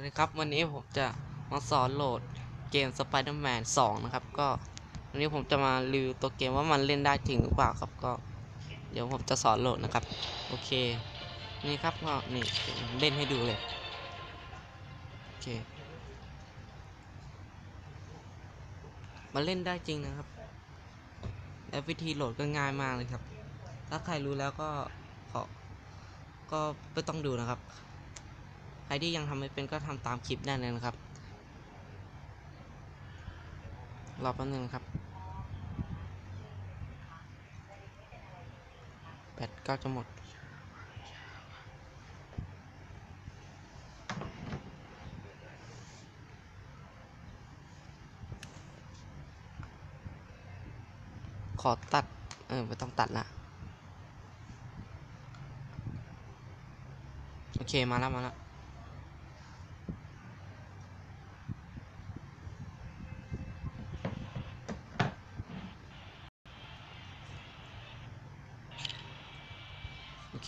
วัสดีครับวันนี้ผมจะมาสอนโหลดเกม Spider-Man 2 นะครับ ก็วันนี้ผมจะมารีวิวตัวเกมว่ามันเล่นได้จริงหรือเปล่าครับก็ เดี๋ยวผมจะสอนโหลดนะครับ โอเค นี่ครับก็นี่เล่นให้ดูเลย โอเค มันเล่นได้จริงนะครับ และวิธีโหลดก็ง่ายมากเลยครับ ถ้าใครรู้แล้วก็ขอก็ไม่ต้องดูนะครับ ใครที่ยังทำไม่เป็นก็ทำตามคลิปได้เลยนะครับ รอแป๊บนึงครับแบตก็จะหมดขอตัด เออ ไม่ต้องตัดละ โอเค มาแล้ว มาแล้ว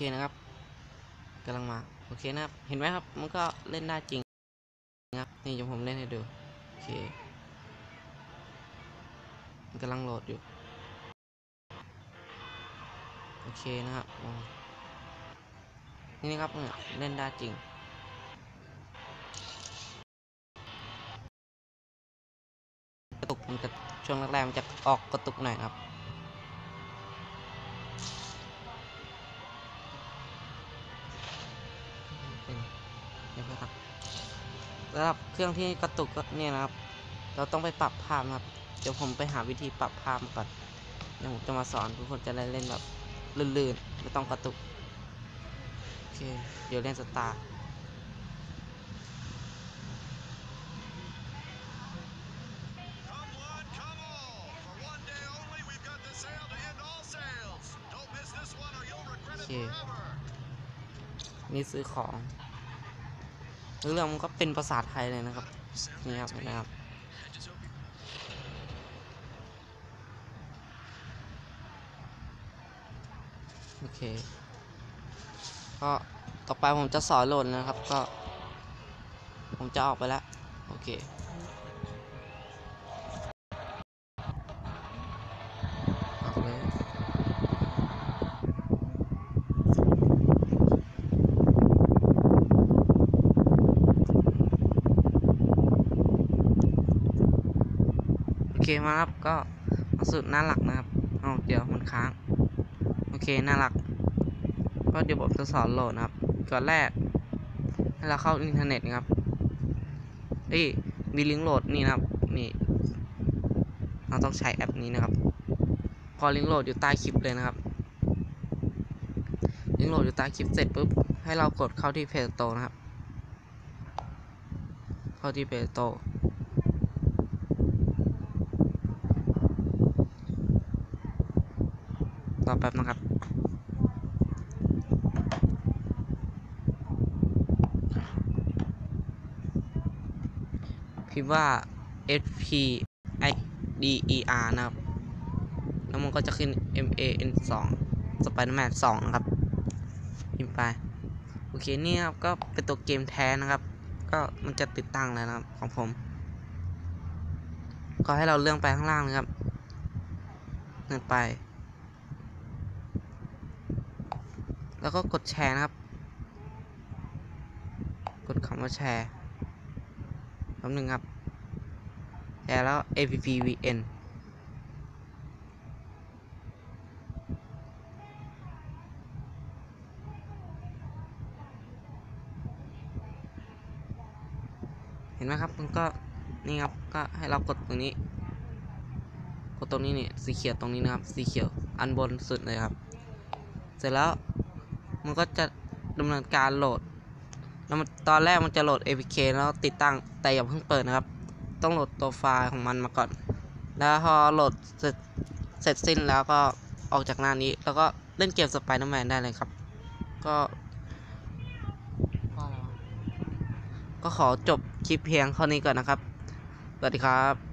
เคนะครับกำลังมาโอเคนะครับ เห็นไหมครับ มันก็เล่นได้จริงนะครับนี่ผมเล่นให้ดูโอเคมันกำลังโหลดอยู่โอเคนะครับนี่นะครับเนี่ยเล่นได้จริงกระตุกมันจะช่วงแรกๆมันจะออกกระตุกหน่อยครับ เดี๋ยวครับสำหรับเครื่องที่กระตุกก็เนี่ยนะครับ เราต้องไปปรับภาพนะครับ เดี๋ยวผมไปหาวิธีปรับภาพก่อนเดี๋ยวผมจะมาสอนทุกคนจะได้เล่นแบบลื่นๆไม่ต้องกระตุกโอเคเดี๋ยวเล่นสตาร์นี่ซื้อของ เรื่องมันก็เป็นภาษาไทยเลยนะครับ นี่ครับนะครับโอเค ก็ต่อไปผมจะสอนโหลดนะครับ ก็ ผมจะออกไปแล้ว โอเค เคมาครับก็สุดน้าหลักนะครับเอาเดี๋ยวมันค้าง โอเคน้าหลัก ก็เดี๋ยวผมจะสอนโหลดนะครับก่อนแรกให้เราเข้าอินเทอร์เน็ตนะครับเอ้ยมีลิงก์โหลดนี่นะครับนี่เราต้องใช้แอปนี้นะครับ พอลิงก์โหลดอยู่ใต้คลิปเลยนะครับลิงก์โหลดอยู่ใต้คลิปเสร็จปุ๊บให้เรากดเข้าที่เพจโตนะครับ เข้าที่เพจโต ร อแป๊บนะครับพิมพ์ว่า S P I D E R นะครับ แล้วมันก็จะขึ้น M A N 2 Spider-Man 2 นะครับ พิมพ์ไป โอเค นี่ครับ ก็เป็นตัวเกมแท้นะครับ ก็มันจะติดตั้งแล้วนะครับ ของผม ก็ให้เราเลื่อนไปข้างล่างนะครับเลื่อนไป แล้วก็กดแชร์นะครับ กดคำว่าแชร์แป๊บนึงครับ แชร์แล้ว appvn เห็นไหมครับ มันก็นี่ครับ ก็ให้เรากดตรงนี้ กดตรงนี้เนี่ยสีเขียวตรงนี้นะครับ สีเขียวอันบนสุดเลยครับ เสร็จแล้ว มันก็จะดำเนินการโหลดแล้วตอนแรกมันจะโหลด APK แล้วติดตั้งแต่อย่าเพิ่งเปิดนะครับ ต้องโหลดตัวไฟล์ของมันมาก่อน แล้วพอโหลดเสร็จเสร็จสิ้นแล้วก็ออกจากหน้านี้ แล้วก็เล่นเกมสไปเดอร์แมนได้เลยครับ ก็ก็ขอจบคลิปเพียงเท่านี้ก่อนนะครับ สวัสดีครับ